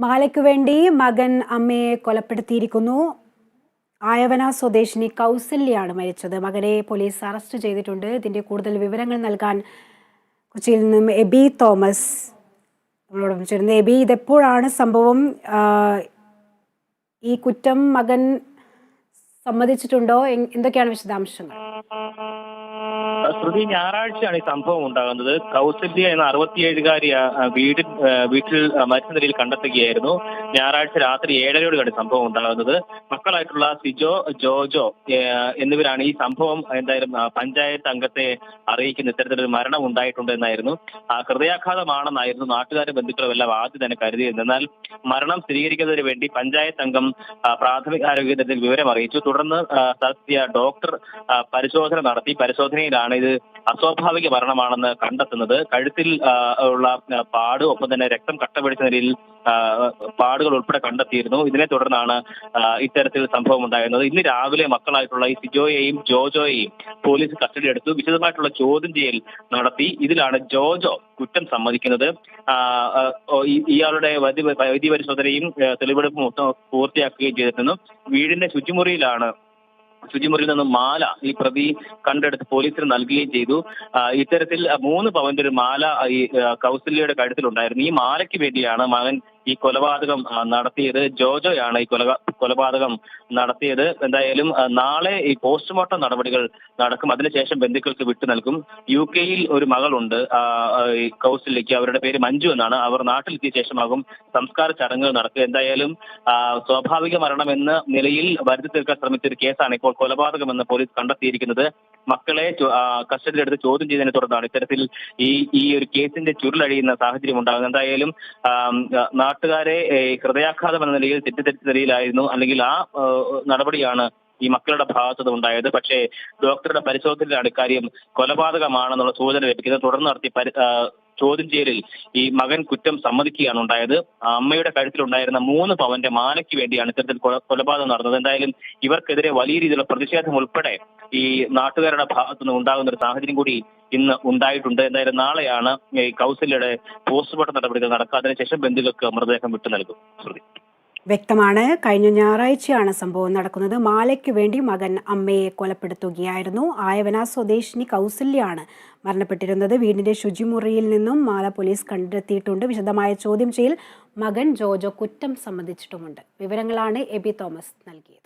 മാലയ്ക്ക് വേണ്ടി മകൻ അമ്മയെ കൊലപ്പെടുത്തിയിരിക്കുന്നു. ആയവന സ്വദേശിനി കൗസല്യാണ് മരിച്ചത്. മകനെ പോലീസ് അറസ്റ്റ് ചെയ്തിട്ടുണ്ട്. ഇതിന്റെ കൂടുതൽ വിവരങ്ങൾ നൽകാൻ കൊച്ചിയിൽ നിന്നും എബി തോമസ് നമ്മളോടൊപ്പം എബി ഇതെപ്പോഴാണ് സംഭവം? ഈ കുറ്റം മകൻ സമ്മതിച്ചിട്ടുണ്ടോ? എന്തൊക്കെയാണ് വിശദാംശങ്ങൾ? ശ്രുതി ഞായറാഴ്ചയാണ് ഈ സംഭവം ഉണ്ടാകുന്നത്. കൗസല്യ എന്ന അറുപത്തിയേഴുകാരി ആ, വീട്ടിൽ മരിച്ച നിലയിൽ കണ്ടെത്തുകയായിരുന്നു. ഞായറാഴ്ച രാത്രി ഏഴരയോടെയാണ് സംഭവം ഉണ്ടാകുന്നത്. മക്കളായിട്ടുള്ള സിജോ ജോജോ എന്നിവരാണ് ഈ സംഭവം എന്തായാലും പഞ്ചായത്ത് അംഗത്തെ അറിയിക്കുന്ന ഇത്തരത്തിലൊരു മരണം ഉണ്ടായിട്ടുണ്ട് എന്നായിരുന്നു ഹൃദയാഘാതമാണെന്നായിരുന്നു നാട്ടുകാരും ബന്ധുക്കളും എല്ലാം ആദ്യം തന്നെ കരുതിയിരുന്നത് എന്നാൽ മരണം സ്ഥിരീകരിക്കുന്നതിന് വേണ്ടി പഞ്ചായത്ത് അംഗം പ്രാഥമിക ആരോഗ്യ കേന്ദ്രത്തിൽ വിവരം അറിയിച്ചു തുടർന്ന് സ്ഥലത്തെത്തിയ ഡോക്ടർ പരിശോധന നടത്തി. പരിശോധനയിലാണ് ഇത് അസ്വാഭാവിക മരണമാണെന്ന് കണ്ടെത്തുന്നത്. കഴുത്തിൽ ഉള്ള പാട് ഒപ്പം തന്നെ രക്തം കട്ട പിടിച്ച നിലയിൽ പാടുകൾ ഉൾപ്പെടെ കണ്ടെത്തിയിരുന്നു. ഇതിനെ തുടർന്നാണ് ഇത്തരത്തിൽ സംഭവം ഉണ്ടായിരുന്നത്. ഇന്ന് രാവിലെ മക്കളായിട്ടുള്ള ഈ സിജോയെയും ജോജോയെയും പോലീസ് കസ്റ്റഡി എടുത്തു. വിശദമായിട്ടുള്ള ചോദ്യം ചെയ്യൽ നടത്തി. ഇതിലാണ് ജോജോ കുറ്റം സമ്മതിക്കുന്നത്. ഇയാളുടെ വൈദ്യ വൈദ്യ പരിശോധനയും തെളിവെടുപ്പും പൂർത്തിയാക്കുകയും ചെയ്തിരുന്നു. വീടിന്റെ ശുചിമുറിയിലാണ് ശുചിമുറിയിൽ നിന്നും മാല ഈ പ്രതി കണ്ടെടുത്ത് പോലീസിന് നൽകുകയും ചെയ്തു. ഇത്തരത്തിൽ മൂന്ന് പവന്റെ ഒരു മാല ഈ കൗസല്യയുടെ കഴുത്തിലുണ്ടായിരുന്നു. ഈ മാലയ്ക്ക് വേണ്ടിയാണ് മകൻ ഈ കൊലപാതകം നടത്തിയത്. ജോജോയാണ് ഈ കൊല കൊലപാതകം നടത്തിയത്. എന്തായാലും നാളെ ഈ പോസ്റ്റ്മോർട്ടം നടപടികൾ നടക്കും. അതിനുശേഷം ബന്ധുക്കൾക്ക് വിട്ടു നൽകും. യു കെയിൽ ഒരു മകളുണ്ട് കൗസല്യയ്ക്ക് അവരുടെ പേര് മഞ്ജു എന്നാണ്. അവർ നാട്ടിലെത്തിയ ശേഷമാകും സംസ്കാര ചടങ്ങുകൾ നടക്കുക. എന്തായാലും സ്വാഭാവിക മരണമെന്ന നിലയിൽ വരുത്തി തീർക്കാൻ ശ്രമിച്ച ഒരു കേസാണ് ഇപ്പോൾ കൊലപാതകമെന്ന് പോലീസ് കണ്ടെത്തിയിരിക്കുന്നത്. മക്കളെ കസ്റ്റഡിയിലെടുത്ത് ചോദ്യം ചെയ്തതിനെ തുടർന്നാണ് ഇത്തരത്തിൽ ഈ ഈ ഒരു കേസിന്റെ ചുരുളഴിയുന്ന സാഹചര്യം ഉണ്ടാകുന്നത്. എന്തായാലും നാട്ടുകാരെ ഹൃദയാഘാതം എന്ന നിലയിൽ തെറ്റിദ്ധരിച്ച നിലയിലായിരുന്നു. അല്ലെങ്കിൽ ആ നടപടിയാണ് ഈ മക്കളുടെ ഭാഗത്തുനിന്ന് ഉണ്ടായത്. പക്ഷേ ഡോക്ടറുടെ പരിശോധനയിലാണ് ഇക്കാര്യം കൊലപാതകമാണെന്നുള്ള സൂചന ലഭിക്കുന്നത്. തുടർന്ന് നടത്തിയ ചോദ്യം ചെയ്യലിൽ ഈ മകൻ കുറ്റം സമ്മതിക്കുകയാണ് ഉണ്ടായത്. അമ്മയുടെ കഴുത്തിലുണ്ടായിരുന്ന മൂന്ന് പവന്റെ മാലയ്ക്ക് വേണ്ടിയാണ് ഇത്തരത്തിൽ കൊലപാതകം നടന്നത്. എന്തായാലും ഇവർക്കെതിരെ വലിയ രീതിയിലുള്ള പ്രതിഷേധം ഉൾപ്പെടെ ഈ നാട്ടുകാരുടെ ഭാഗത്തുനിന്ന് ഉണ്ടാകുന്ന ഒരു സാഹചര്യം കൂടി ഇന്ന് ഉണ്ടായിട്ടുണ്ട്. എന്തായാലും നാളെയാണ് ഈ കൗസല്യയുടെ പോസ്റ്റ്മോർട്ടം നടപടികൾ നടക്കുക. അതിനുശേഷം ബന്ധുക്കൾക്ക് മൃതദേഹം വിട്ടു നൽകും. ശ്രുതി. വ്യക്തമാണ്. കഴിഞ്ഞ ഞായറാഴ്ചയാണ് സംഭവം നടക്കുന്നത്. മാലയ്ക്ക് വേണ്ടി മകൻ അമ്മയെ കൊലപ്പെടുത്തുകയായിരുന്നു. ആയവന സ്വദേശിനി കൗസല്യാണ് മരണപ്പെട്ടിരുന്നത്. വീടിന്റെ ശുചിമുറിയിൽ നിന്നും മാല പോലീസ് കണ്ടെത്തിയിട്ടുണ്ട്. വിശദമായ ചോദ്യം ചെയ്യൽ മകൻ ജോജോ കുറ്റം സംബന്ധിച്ചിട്ടുമുണ്ട് വിവരങ്ങളാണ് എബി തോമസ് നൽകിയത്.